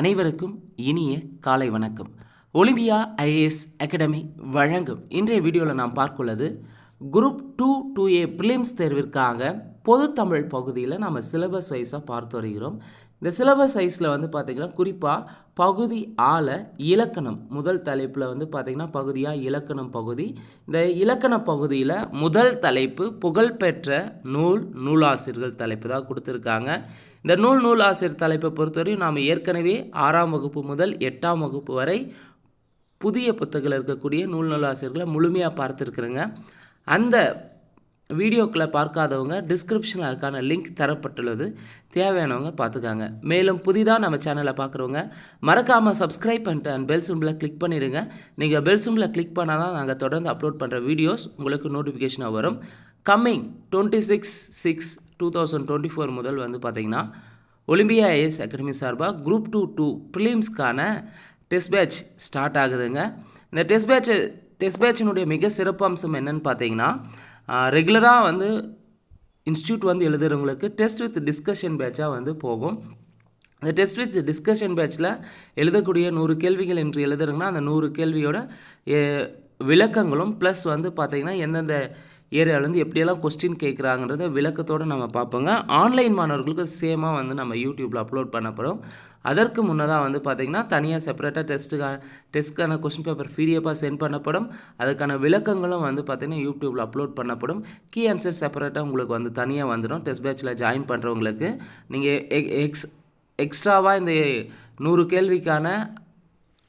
அனைவருக்கும் இனிய காலை வணக்கம். ஒலிம்பியா ஐஏஎஸ் அகாடமி வழங்கும் இன்றைய வீடியோவில் நாம் பார்க்குள்ளது group two two A prelims தேர்விற்காக பொதுத்தமிழ் பகுதியில் நம்ம சிலபஸ் வைஸாக பார்த்து வருகிறோம். இந்த சிலபஸ் சைஸில் வந்து பார்த்திங்கன்னா குறிப்பாக பகுதி ஆல இலக்கணம் முதல் தலைப்பில் வந்து பார்த்திங்கன்னா பகுதியாக இலக்கணம் பகுதி. இந்த இலக்கண பகுதியில் முதல் தலைப்பு புகழ்பெற்ற நூல் நூலாசிரியர்கள் தலைப்பு தான் கொடுத்துருக்காங்க. இந்த நூல் நூல் ஆசிரியர் தலைப்பை பொறுத்தவரையும் நாம் ஏற்கனவே ஆறாம் வகுப்பு முதல் எட்டாம் வகுப்பு வரை புதிய புத்தகத்தில் இருக்கக்கூடிய நூல் நூல் ஆசிரியர்களை முழுமையாக பார்த்துருக்குறேங்க. அந்த வீடியோக்களை பார்க்காதவங்க டிஸ்கிரிப்ஷனில் அதுக்கான லிங்க் தரப்பட்டுள்ளது. தேவையானவங்க பார்த்துக்காங்க. மேலும் புதிதாக நம்ம சேனலை பார்க்குறவங்க மறக்காமல் சப்ஸ்கிரைப் பண்ணிட்டு அண்ட் பெல் சிம்பில் கிளிக் பண்ணிடுங்க. நீங்கள் பெல் சிம்பில் கிளிக் பண்ணால் தான் நாங்கள் தொடர்ந்து அப்லோட் பண்ணுற வீடியோஸ் உங்களுக்கு நோட்டிஃபிகேஷனாக வரும். Coming twenty six six two thousand twenty four முதல் வந்து பார்த்திங்கன்னா ஒலிம்பியா ஐஏஎஸ் அகாடமி சார்பாக குரூப் டூ டூ ப்ரிலிம்ஸ்க்கான டெஸ்ட் பேட்ச் ஸ்டார்ட் ஆகுதுங்க. இந்த டெஸ்ட் பேட்ச் டெஸ்ட் பேட்சினுடைய மிக சிறப்பம்சம் என்னன்னு பார்த்தீங்கன்னா ரெகுலராக வந்து இன்ஸ்டியூட் வந்து எழுதுகிறவங்களுக்கு டெஸ்ட் வித் டிஸ்கஷன் பேட்சாக வந்து போகும். அந்த டெஸ்ட் வித் டிஸ்கஷன் பேட்சில் எழுதக்கூடிய நூறு கேள்விகள் என்று எழுதுறங்கன்னா அந்த நூறு கேள்வியோட விளக்கங்களும் ப்ளஸ் வந்து பார்த்திங்கன்னா எந்தெந்த ஏரியாவிலேருந்து எப்படியெல்லாம் கொஸ்டின் கேட்குறாங்கன்றத விளக்கத்தோடு நம்ம பார்ப்போங்க. ஆன்லைன் மாணவர்களுக்கு சேமாக வந்து நம்ம யூடியூப்பில் அப்லோட் பண்ணப்படும் அதற்கு முன்னதாக வந்து பார்த்திங்கன்னா தனியாக செப்பரேட்டாக டெஸ்ட்டுக்கான டெஸ்ட்டுக்கான கொஸ்டின் பேப்பர் பிடிஎஃபாக சென்ட் பண்ணப்படும். அதுக்கான விளக்கங்களும் வந்து பார்த்திங்கன்னா யூடியூப்பில் அப்லோட் பண்ணப்படும். கீ ஆன்சர் செப்பரேட்டாக உங்களுக்கு வந்து தனியாக வந்துடும். டெஸ்ட் பேட்சில் ஜாயின் பண்ணுறவங்களுக்கு நீங்கள் எக்ஸ் எக்ஸ்ட்ராவாக இந்த நூறு கேள்விக்கான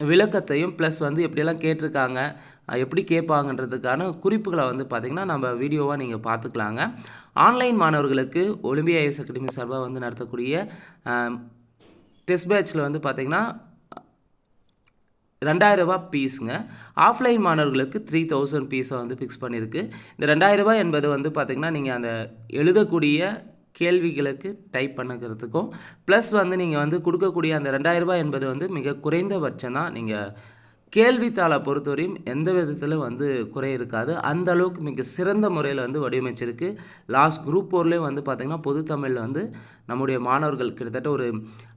விளக்கத்தையும் ப்ளஸ் வந்து எப்படியெல்லாம் கேட்டிருக்காங்க எப்படி கேட்பாங்கன்றதுக்கான குறிப்புகளை வந்து பார்த்திங்கன்னா நம்ம வீடியோவாக நீங்கள் பார்த்துக்கலாங்க. ஆன்லைன் மாணவர்களுக்கு ஒலிம்பியா ஐஎஸ் அகாடமி சார்பாக வந்து நடத்தக்கூடிய டெஸ்ட் பேட்சில் வந்து பார்த்திங்கன்னா ரெண்டாயிரம் ரூபாய் பீஸுங்க. ஆஃப்லைன் மாணவர்களுக்கு த்ரீ தௌசண்ட் பீஸை வந்து ஃபிக்ஸ் பண்ணியிருக்கு இந்த ரெண்டாயிரம் என்பது வந்து பார்த்திங்கன்னா நீங்கள் அந்த எழுதக்கூடிய கேள்விகளுக்கு டைப் பண்ணுறதுக்கும் ப்ளஸ் வந்து நீங்கள் வந்து கொடுக்கக்கூடிய அந்த ரெண்டாயிரம் ரூபாய் என்பது வந்து மிக குறைந்தபட்சம் தான் நீங்கள் கேள்வித்தாளை பொறுத்தவரையும் எந்த விதத்தில் வந்து குறை இருக்காது. அந்த அளவுக்கு மிக சிறந்த முறையில் வந்து வடிவமைச்சிருக்கு. லாஸ்ட் குரூப் ஃபோர்லேயும் வந்து பார்த்திங்கன்னா பொதுத்தமிழில் வந்து நம்முடைய மாணவர்கள் கிட்டத்தட்ட ஒரு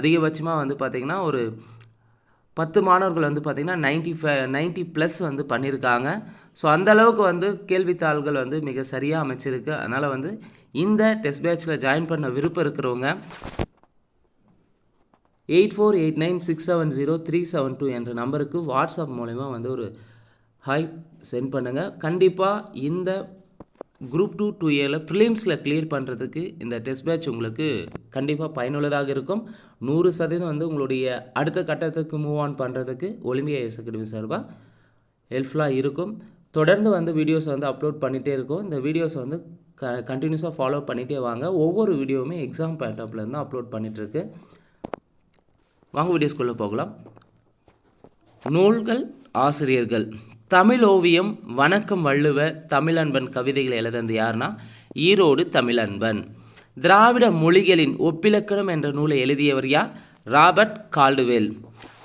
அதிகபட்சமாக வந்து பார்த்திங்கன்னா ஒரு பத்து மாணவர்கள் வந்து பார்த்திங்கன்னா நைன்ட்டி ஃபை நைன்ட்டி ப்ளஸ் வந்து பண்ணியிருக்காங்க ஸோ அந்த அளவுக்கு வந்து கேள்வித்தாள்கள் வந்து மிக சரியாக அமைச்சிருக்கு. அதனால் வந்து இந்த டெஸ்ட் பேட்சில் ஜாயின் பண்ண விருப்பம் இருக்கிறவங்க eight four eight nine six seven zero three seven two என்ற நம்பருக்கு வாட்ஸ்அப் மூலிமா வந்து ஒரு ஹாய் சென்ட் பண்ணுங்கள் கண்டிப்பாக இந்த குரூப் டூ டூ ஏல ப்ரிலிம்ஸில் கிளியர் பண்ணுறதுக்கு இந்த டெஸ்ட் பேட்ச் உங்களுக்கு கண்டிப்பாக பயனுள்ளதாக இருக்கும். நூறு சதவீதம் வந்து உங்களுடைய அடுத்த கட்டத்துக்கு மூவ் ஆன் பண்ணுறதுக்கு ஒலிம்பியா எஸ் அகாடமி சார்பாக ஹெல்ப்ஃபுல்லாக இருக்கும். தொடர்ந்து வந்து வீடியோஸ் வந்து அப்லோட் பண்ணிகிட்டே இருக்கும். இந்த வீடியோஸை வந்து க கண்டினியூஸாக ஃபாலோ பண்ணிகிட்டே வாங்க. ஒவ்வொரு வீடியோவுமே எக்ஸாம் பேட்டப்லேருந்து அப்லோட் பண்ணிகிட்ருக்கு வாங்க வீடியோஸ்குள்ளே போகலாம். நூல்கள் ஆசிரியர்கள். தமிழ் ஓவியம் வணக்கம் வள்ளுவ தமிழன்பன் கவிதைகளை எழுதந்து யாருன்னா ஈரோடு தமிழன்பன். திராவிட மொழிகளின் ஒப்பிலக்கணம் என்ற நூலை எழுதியவர் யார்? Robert Caldwell.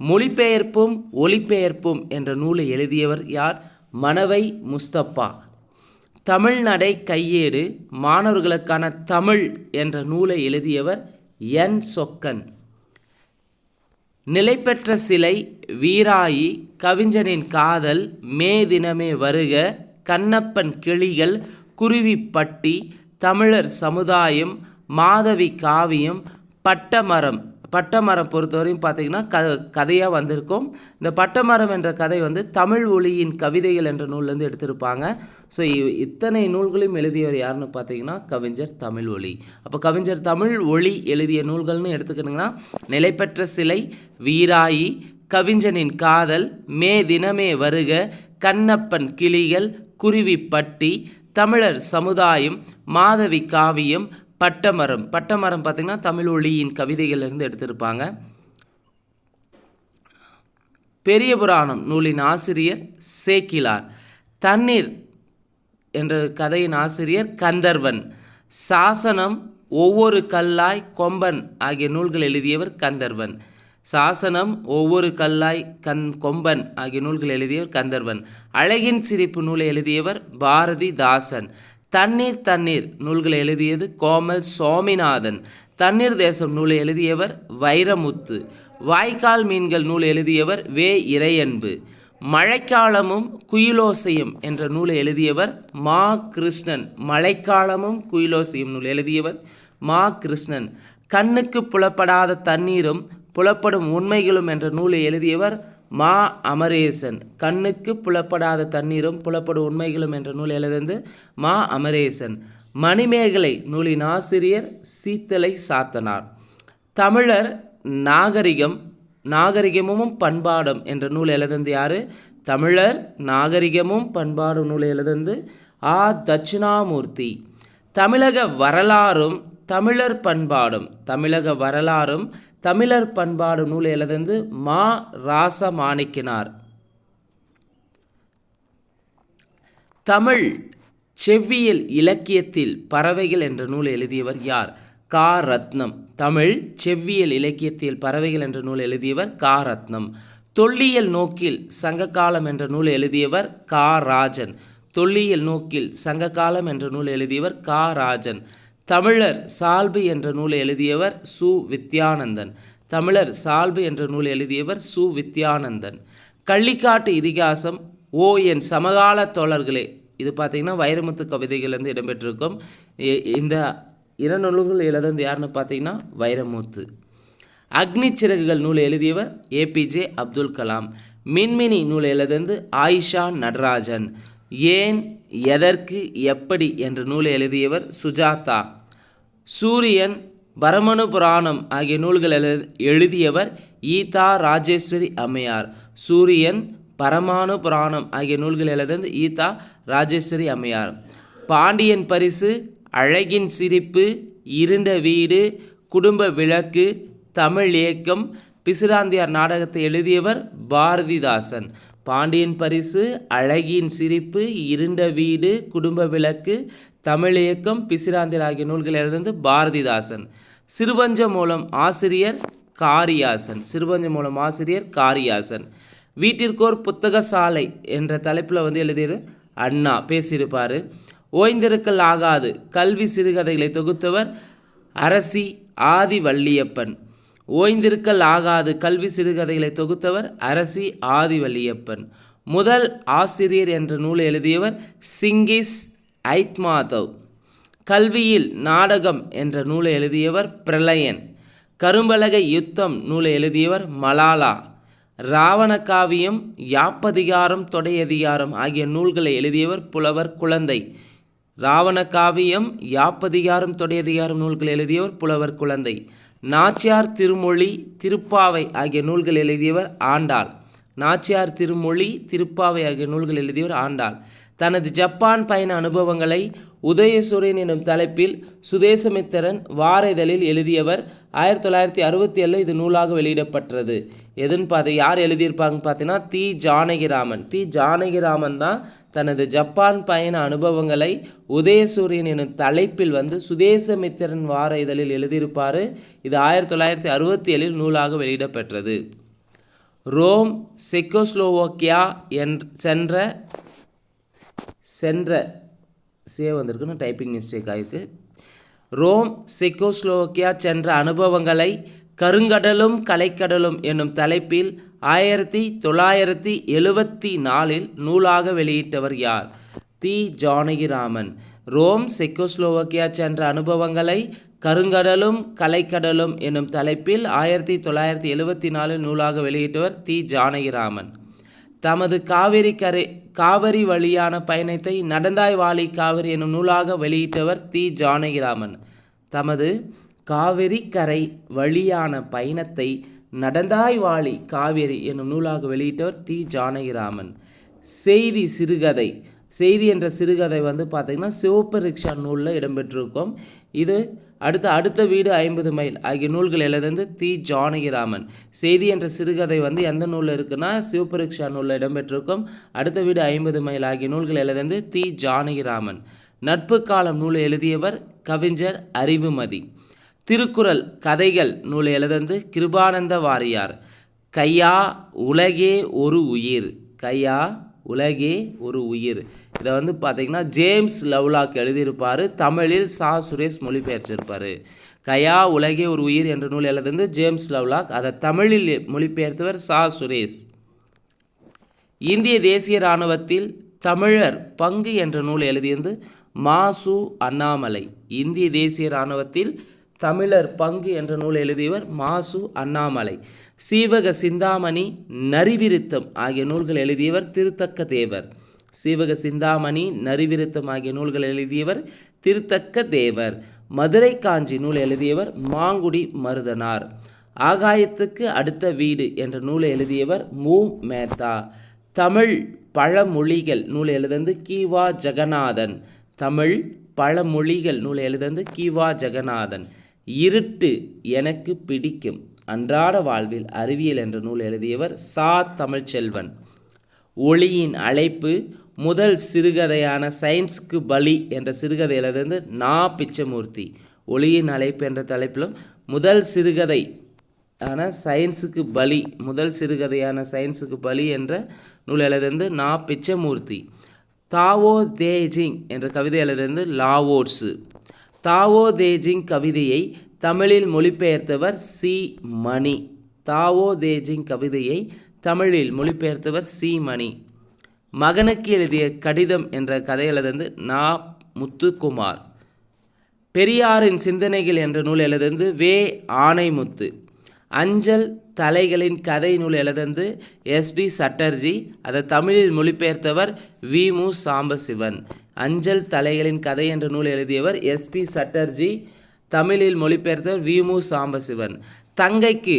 மொழிபெயர்ப்பும் ஒலிபெயர்ப்பும் என்ற நூலை எழுதியவர் யார்? மணவை முஸ்தப்பா தமிழ்நடை கையேடு மாணவர்களுக்கான தமிழ் என்ற நூலை எழுதியவர் என் சொக்கன். நிலைபெற்ற சிலை வீராயி கவிஞனின் காதல் மே தினமே வருக கண்ணப்பன் கிளிகள் குருவிப்பட்டி தமிழர் சமுதாயம் மாதவி காவியம் பட்டமரம் பட்டமரம் பொறுத்தவரையும் பார்த்தீங்கன்னா க கதையாக வந்திருக்கும். இந்த பட்டமரம் என்ற கதை வந்து தமிழ் ஒளியின் கவிதைகள் என்ற நூல்லேருந்து எடுத்திருப்பாங்க. ஸோ இத்தனை நூல்களையும் எழுதியவர் யாருன்னு பார்த்தீங்கன்னா கவிஞர் தமிழ் ஒளி. அப்போ கவிஞர் தமிழ் ஒளி எழுதிய நூல்கள்னு எடுத்துக்கிட்டிங்கன்னா நிலைப்பற்ற சிலை வீராயி கவிஞனின் காதல் மே தினமே வருக கண்ணப்பன் கிளிகள் குருவிப்பட்டி தமிழர் சமுதாயம் மாதவி காவியம் பட்டமரம். பட்டமரம் பார்த்திங்கன்னா தமிழ் ஒளியின் கவிதைகளிலிருந்து எடுத்திருப்பாங்க. பெரிய புராணம் நூலின் ஆசிரியர் சேக்கிலார். தண்ணீர் என்ற கதையின் ஆசிரியர் கந்தர்வன். சாசனம் ஒவ்வொரு கல்லாய் கொம்பன் ஆகிய நூல்கள் எழுதியவர் கந்தர்வன். சாசனம் ஒவ்வொரு கல்லாய் கந் கொம்பன் ஆகிய நூல்கள் எழுதியவர் கந்தர்வன். அழகின் சிரிப்பு நூலை எழுதியவர் பாரதிதாசன். தண்ணீர் தண்ணீர். நூல்களை எழுதியது கோமல் சுவாமிநாதன் தண்ணீர் தேசம் நூலை எழுதியவர் வைரமுத்து. வாய்க்கால் மீன்கள் நூல் எழுதியவர் வே. இறையன்பு. மழைக்காலமும் குயிலோசையும் என்ற நூலை எழுதியவர் மா. கிருஷ்ணன். மழைக்காலமும் குயிலோசையும் நூல் எழுதியவர் மா. கிருஷ்ணன். கண்ணுக்கு புலப்படாத தண்ணீரும் புலப்படும் உண்மைகளும் என்ற நூலை எழுதியவர் மா அமரேசன் கண்ணுக்கு புலப்படாத தண்ணீரும் புலப்படும் உண்மைகளும் என்ற நூல் எழுதந்து மா அமரேசன். மணிமேகலை நூலின் ஆசிரியர் சீத்தலை சாத்தனார். தமிழர் நாகரிகம் நாகரிகமும் பண்பாடும் என்ற நூல் எழுதந்து யார்? தமிழர் நாகரிகமும் பண்பாடும் நூல் எழுதந்து ஆ. தட்சிணாமூர்த்தி. தமிழக வரலாறும் தமிழர் பண்பாடும் தமிழக வரலாறும் தமிழர் பண்பாடு நூல் எழுதந்து மா ராசமாணிக்கினார். தமிழ் செவ்வியல் இலக்கியத்தில் பறவைகள் என்ற நூல் எழுதியவர் யார்? கா. ரத்னம். தமிழ் செவ்வியல் இலக்கியத்தில் பறவைகள் என்ற நூல் எழுதியவர் கா. ரத்னம். தொல்லியல் நோக்கில் சங்ககாலம் என்ற நூல் எழுதியவர் கா. ராஜன். தொல்லியல் நோக்கில் சங்ககாலம் என்ற நூல் எழுதியவர் கா. ராஜன். தமிழர் சால்பு என்ற நூலை எழுதியவர் சு. வித்யானந்தன். தமிழர் சால்பு என்ற நூல் எழுதியவர் சு. வித்யானந்தன். கள்ளிக்காட்டு இதிகாசம் ஓ. என். சமகால தோழர்களே. இது பார்த்திங்கன்னா வைரமுத்து கவிதைகள்லேருந்து இடம்பெற்றிருக்கும். இந்த இரண்டு நூல்கள் எழுதுந்து யாருன்னு பார்த்தீங்கன்னா வைரமுத்து. அக்னி சிறகுகள் நூல் எழுதியவர் ஏபிஜே அப்துல் கலாம். மின்மினி நூல் எழுதுந்து ஆயிஷா நடராஜன். ஏன் எதற்கு எப்படி என்ற நூலை எழுதியவர் சுஜாதா. சூரியன் பரமணு புராணம் ஆகிய நூல்கள் எழு எழுதியவர் ஈதா ராஜேஸ்வரி அம்மையார். சூரியன் பரமானு புராணம் ஆகிய நூல்கள் எழுதுந்து ஈதா ராஜேஸ்வரி அம்மையார். பாண்டியன் பரிசு அழகின் சிரிப்பு இருண்ட வீடு குடும்ப விளக்கு தமிழ் இயக்கம் பிசுராந்தியார் நாடகத்தை எழுதியவர் பாரதிதாசன். பாண்டியன் பரிசு அழகியின் சிரிப்பு இருண்ட வீடு குடும்ப விளக்கு தமிழ் இயக்கம் பிசிராந்தியர் ஆகிய நூல்கள் எழுதுந்து பாரதிதாசன். சிறுபஞ்ச மூலம் ஆசிரியர் காரியாசன். சிறுபஞ்ச மூலம் ஆசிரியர் காரியாசன். வீட்டிற்கோர் புத்தக சாலை என்ற தலைப்பில் வந்து எழுதியது அண்ணா. பேசியிருப்பார். ஓய்ந்திருக்கல் ஆகாது. கல்வி சிறுகதைகளை தொகுத்தவர் அரசி ஆதி வள்ளியப்பன் ஓய்ந்திருக்கல் ஆகாது. கல்வி சிறுகதைகளை தொகுத்தவர் அரசி ஆதிவள்ளியப்பன் முதல் ஆசிரியர் என்ற நூலை எழுதியவர் சிங்கிஸ் ஐத்மாதவ். கல்வியில் நாடகம் என்ற நூலை எழுதியவர் பிரளயன். கரும்பலகை யுத்தம் நூலை எழுதியவர் மலாலா. ராவணகாவியம் யாப்பதிகாரம் தொடையதிகாரம் ஆகிய நூல்களை எழுதியவர் புலவர் குழந்தை. ராவணகாவியம் யாப்பதிகாரம் தொடையதிகாரம் நூல்களை எழுதியவர் புலவர் குழந்தை. நாச்சியார் திருமொழி திருப்பாவை ஆகிய நூல்கள் எழுதியவர் ஆண்டாள். நாச்சியார் திருமொழி திருப்பாவை ஆகிய நூல்கள் எழுதியவர் ஆண்டாள். தனது ஜப்பான் பயண அனுபவங்களை உதயசூரியன் எனும் தலைப்பில் சுதேசமித்திரன் வார இதழில் எழுதியவர் ஆயிரத்தி தொள்ளாயிரத்தி அறுபத்தி ஏழில் இது நூலாக வெளியிடப்பட்டது. எதுன்னு பார்த்து யார் எழுதியிருப்பாங்கன்னு பார்த்தீங்கன்னா தி. ஜானகிராமன். தி. ஜானகிராமன் தான் தனது ஜப்பான் பயண அனுபவங்களை உதயசூரியன் எனும் தலைப்பில் வந்து சுதேசமித்திரன் வார இதழில் எழுதியிருப்பார். இது ஆயிரத்தி தொள்ளாயிரத்தி அறுபத்தி ஏழில் நூலாக வெளியிடப்பெற்றது. ரோம் செக்கோஸ்லோவோக்கியா என் சென்ற சென்ற சே வந்திருக்குன்னு டைப்பிங் மிஸ்டேக் ஆகிருக்கு ரோம் செக்கோஸ்லோக்கியா சென்ற அனுபவங்களை கருங்கடலும் கலைக்கடலும் என்னும் தலைப்பில் ஆயிரத்தி தொள்ளாயிரத்தி எழுவத்தி நாலில் நூலாக வெளியிட்டவர் யார்? தி. ஜானகிராமன். ரோம் செக்கோஸ்லோவோக்கியா சென்ற அனுபவங்களை கருங்கடலும் கலைக்கடலும் என்னும் தலைப்பில் ஆயிரத்தி தொள்ளாயிரத்தி எழுவத்தி நாலில் நூலாக வெளியிட்டவர் தி. ஜானகிராமன். தமது காவிரி கரை காவிரி வழியான பயணத்தை நடந்தாய் வாலி காவிரி எனும் நூலாக வெளியிட்டவர் தி. ஜானகிராமன். தமது காவிரி கரை வழியான பயணத்தை நடந்தாய் வாலி காவிரி எனும் நூலாக வெளியிட்டவர் தி. ஜானகிராமன். செய்தி சிறுகதை செய்தி என்ற சிறுகதை வந்து பார்த்திங்கன்னா சிவப்பு ரிக்ஷா நூலில் இடம்பெற்றிருக்கும். இது அடுத்த அடுத்த வீடு ஐம்பது மைல் ஆகிய நூல்கள் எழுதுந்து தி. ஜானகிராமன். செய்தி என்ற சிறுகதை வந்து எந்த நூலில் இருக்குன்னா சிவப்பு ரிக்ஷா நூலில் இடம்பெற்றிருக்கும். அடுத்த வீடு ஐம்பது மைல் ஆகிய நூல்கள் எழுதுந்து தி. ஜானகிராமன். நட்பு காலம் நூலை எழுதியவர் கவிஞர் அறிவுமதி. திருக்குறள் கதைகள் நூலை எழுதந்து கிருபானந்த வாரியார். கையா உலகே ஒரு உயிர். கையா உலகே ஒரு உயிர். இதை வந்து பார்த்தீங்கன்னா ஜேம்ஸ் லவ்லாக் எழுதியிருப்பார். தமிழில் சா சுரேஷ் மொழிபெயர்ச்சிருப்பார் கயா உலகே ஒரு உயிர் என்ற நூல் எழுதுந்து ஜேம்ஸ் லவ்லாக் அதை தமிழில் மொழிபெயர்த்தவர் சா சுரேஷ். இந்திய தேசிய இராணுவத்தில் தமிழர் பங்கு என்ற நூல் எழுதியது மாசு அண்ணாமலை. இந்திய தேசிய இராணுவத்தில் தமிழர் பங்கு என்ற நூல் எழுதியவர் மாசு அண்ணாமலை. சீவக சிந்தாமணி நரிவிருத்தம் ஆகிய நூல்கள் எழுதியவர் திருத்தக்க தேவர். சீவக சிந்தாமணி நரிவிருத்தம் ஆகிய நூல்கள் எழுதியவர் திருத்தக்க தேவர். மதுரை காஞ்சி நூல் எழுதியவர் மாங்குடி மருதனார். ஆகாயத்துக்கு அடுத்த வீடு என்ற நூலை எழுதியவர் மு. மேத்தா. தமிழ் பழமொழிகள் நூல் எழுதந்து கீவா ஜெகநாதன். தமிழ் பழமொழிகள் நூல் எழுதந்து கீவா ஜெகநாதன். இருட்டு எனக்கு பிடிக்கும். அன்றாட வாழ்வில் அறிவியல் என்ற நூல் எழுதியவர் சா. தமிழ்ச்செல்வன். ஒளியின் அழைப்பு முதல் சிறுகதையான சயின்ஸுக்கு பலி என்ற சிறுகதை நா. பிச்சமூர்த்தி. ஒளியின் அழைப்பு என்ற தலைப்பிலும் முதல் சிறுகதை ஆன சயின்ஸுக்கு பலி முதல் சிறுகதையான சயின்ஸுக்கு பலி என்ற நூல் எழுதியது நா. பிச்சமூர்த்தி. தாவோ தேஜிங் என்ற கவிதை எழுதியது லாவோட்ஸு தாவோ தேஜிங் கவிதையை தமிழில் மொழிபெயர்த்தவர் சி. மணி. தாவோ தேஜிங் கவிதையை தமிழில் மொழிபெயர்த்தவர் சி. மணி. மகனுக்கு எழுதிய கடிதம் என்ற கதை எழுதியது நா. முத்துக்குமார். பெரியாரின் சிந்தனைகள் என்ற நூல் எழுதந்து வே. ஆனைமுத்து. அஞ்சல் தலைகளின் கதை நூல் எழுதந்து எஸ்பி சட்டர்ஜி. அதை தமிழில் மொழிபெயர்த்தவர் வி. மு. சாம்பசிவன். அஞ்சல் தலைகளின் கதை என்ற நூல் எழுதியவர் எஸ்பி சட்டர்ஜி. தமிழில் மொழிபெயர்த்தவர் விமு சாம்பசிவன். தங்கைக்கு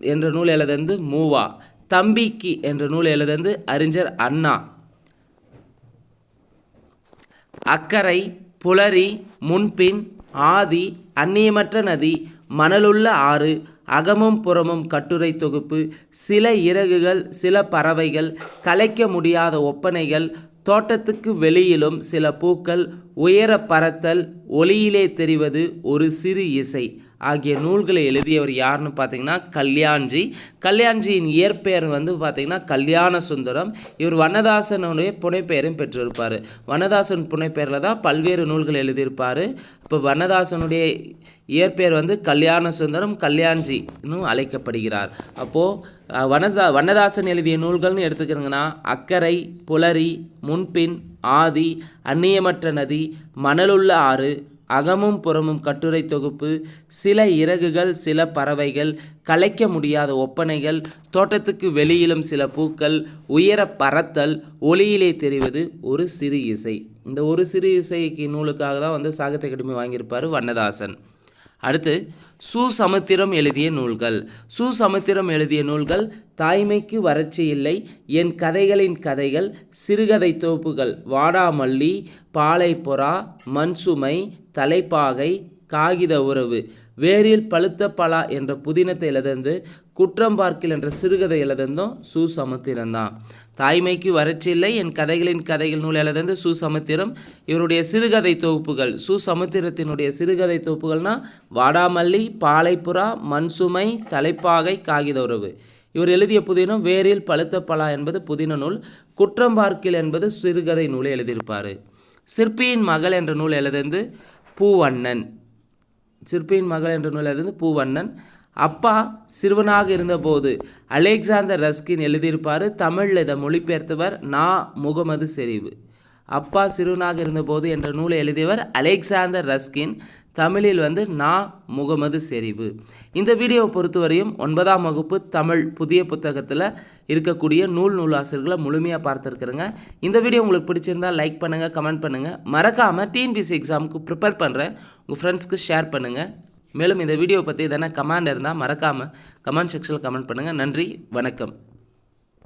என்ற நூல் எழுதந்து மூவா. தம்பிக்கு என்ற நூல் எழுதந்து அறிஞர் அண்ணா. அக்கறை புலரி முன்பின் ஆதி அந்நியமற்ற நதி மணலுள்ள ஆறு அகமும் புறமும் கட்டுரை தொகுப்பு சில இறகுகள் சில பறவைகள் கலைக்க முடியாத ஒப்பனைகள் தோட்டத்துக்கு வெளியிலும் சில பூக்கள் உயர பறத்தல் ஒளியிலே தெரிவது ஒரு சிறு இசை. ஆகிய நூல்களை எழுதியவர் யாருன்னு பார்த்தீங்கன்னா கல்யாண்ஜி. கல்யாண்ஜியின் இயற்பெயர் வந்து பார்த்திங்கன்னா கல்யாண சுந்தரம். இவர் வண்ணதாசனுடைய புனைப்பெயரும் பெற்றிருப்பார். வண்ணதாசன் புனைப்பெயரில் தான் பல்வேறு நூல்கள் எழுதியிருப்பார். இப்போ வண்ணதாசனுடைய இயற்பெயர் வந்து கல்யாண சுந்தரம் கல்யாண்ஜின்னு அழைக்கப்படுகிறார். அப்போது வனதா வண்ணதாசன் எழுதிய நூல்கள்னு எடுத்துக்கிறோங்கன்னா அக்கறை புலரி முன்பின் ஆதி அந்நியமற்ற நதி மணலுள்ள ஆறு அகமும் புறமும் கட்டுரை தொகுப்பு சில இறகுகள் சில பறவைகள் கலைக்க முடியாத ஒப்பனைகள் தோட்டத்துக்கு வெளியிலும் சில பூக்கள் உயர பறத்தல் ஒளியிலே தெரிவது ஒரு சிறு இசை. இந்த ஒரு சிறு இசைக்கு நூலுக்காக தான் வந்து சாகித்ய அகாடமி வாங்கியிருப்பார் வண்ணதாசன். அடுத்து சுசமுத்திரம் எழுதிய நூல்கள். சுசமுத்திரம் எழுதிய நூல்கள் தாய்மைக்கு வறட்சி இல்லை. என் கதைகளின் கதைகள் சிறுகதை தொகுப்புகள். வாடாமல்லி பாலைப்புறா மண்சுமை தலைப்பாகை காகித உறவு. வேரில் பழுத்த பலா என்ற புதினத்தை எழுதந்து குற்றம் பார்க்கில் என்ற சிறுகதை எழுதந்தும் சுசமுத்திரம் தான். தாய்மைக்கு வறட்சியில்லை என் கதைகளின் கதைகள் நூல் எழுதந்து சுசமுத்திரம் இவருடைய சிறுகதை தொகுப்புகள் சுசமுத்திரத்தினுடைய சிறுகதை தொகுப்புகள்னா வாடாமல்லி பாலைப்புறா மண்சுமை தலைப்பாகை காகித உறவு இவர் எழுதிய புதினம் வேரில் பழுத்த பலா என்பது புதின நூல். குற்றம் பார்க்கில் என்பது சிறுகதை நூலை எழுதியிருப்பார். சிற்பியின் மகள் என்ற நூல் எழுதந்து பூவண்ணன். சிற்பியின் மகள் என்ற நூல் எழுதந்து பூவண்ணன். அப்பா சிறுவனாக இருந்தபோது அலெக்சாந்தர் ரஸ்கின் எழுதியிருப்பார் தமிழில் இதை மொழிபெயர்த்தவர் நா. முகமது செறிவு அப்பா சிறுவனாக இருந்தபோது என்ற நூலை எழுதியவர் அலெக்சாந்தர் ரஸ்கின் தமிழில் வந்து நா. முகமது செறிவு இந்த வீடியோவை பொறுத்தவரையும் ஒன்பதாம் வகுப்பு தமிழ் புதிய புத்தகத்தில் இருக்கக்கூடிய நூல் நூலாசிரியர்களை முழுமையாக பார்த்துருக்குறேங்க. இந்த வீடியோ உங்களுக்கு பிடிச்சிருந்தால் லைக் பண்ணுங்கள் கமெண்ட் பண்ணுங்கள் மறக்காமல் டிஎன்பிசி எக்ஸாமுக்கு ப்ரிப்பேர் பண்ணுறேன் உங்கள் ஃப்ரெண்ட்ஸ்க்கு ஷேர் பண்ணுங்கள் மேலும் இந்த வீடியோ பற்றி எதனா கமெண்ட் இருந்தால் மறக்காமல் கமெண்ட் செக்ஷனில் கமெண்ட் பண்ணுங்கள் நன்றி வணக்கம்.